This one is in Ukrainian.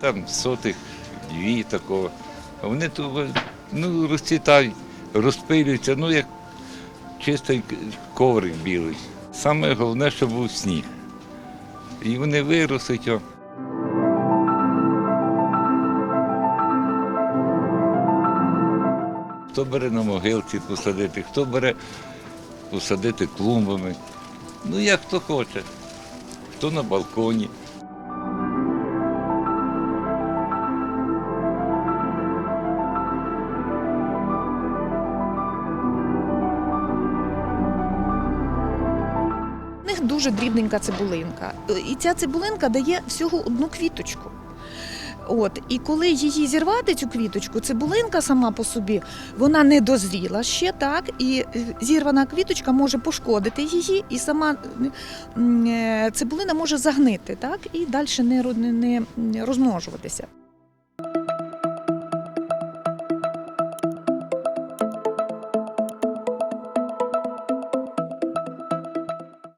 Там сотих, дві такого. А вони тут ну, розцвітають, розпилюються, ну як чистий коврик білий. Саме головне, щоб був сніг. І вони виростуть. Хто бере на могилці посадити, хто бере посадити клумбами. Ну як хто хоче, хто на балконі. Них дуже дрібненька цибулинка. І ця цибулинка дає всього одну квіточку. От, і коли її зірвати, цю квіточку, цибулинка сама по собі, вона не дозріла ще, так, і е, зірвана квіточка може пошкодити її, і сама е, цибулина може загнити, так, і далі не розмножуватися.